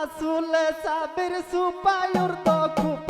আসলে সাবির সুপায়ুর তো খুপা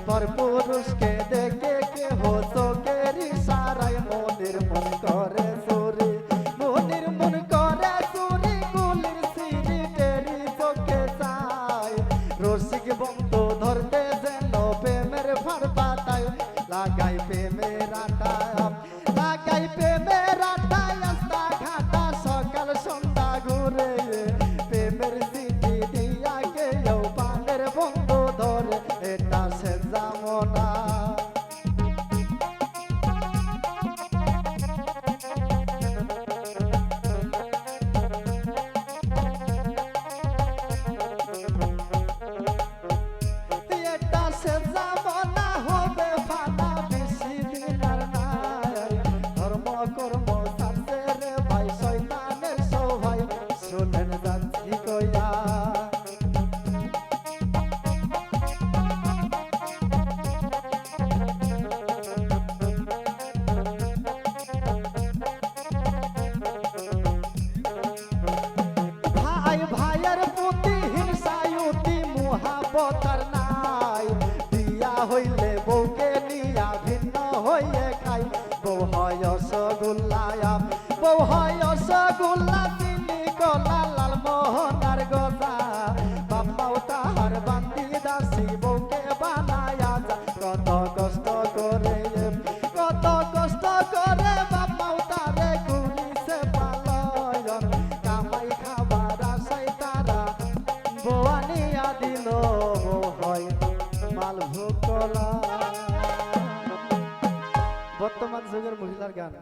গায় পর পুরুষকে দেখে কে হতো কেরি সারাই মনির মন করে চুরি। মনির মন করে চুরি গুলির সিঁড়ি টেরি চোখে চায়। রসিক বন্ধ ধর্ম কর্ম রে ভাই শয়তানের সবাই শুনেন যাচ্ছি কইয়া ভাই, ভাইয়ের প্রতি হিংসায়ুতি মুহাবতার নাই। বিয়া হইলে রসগোল্লায়া বউ হয় রসগোল্লা চিনি কলা লাল মোহনার গজা। বাপ্পাও তাহার বান্দি দাসী বউকে বানায়া যা। কত কষ্ট করে, কত কষ্ট করে বাপ্পাও তারে গুলিছে পালয়ন। কামাই খাবার আশাই তারা বোয়ানিয়া দিল হয় মালভোগ কলা বর্তমান যুগের মহিলার গান।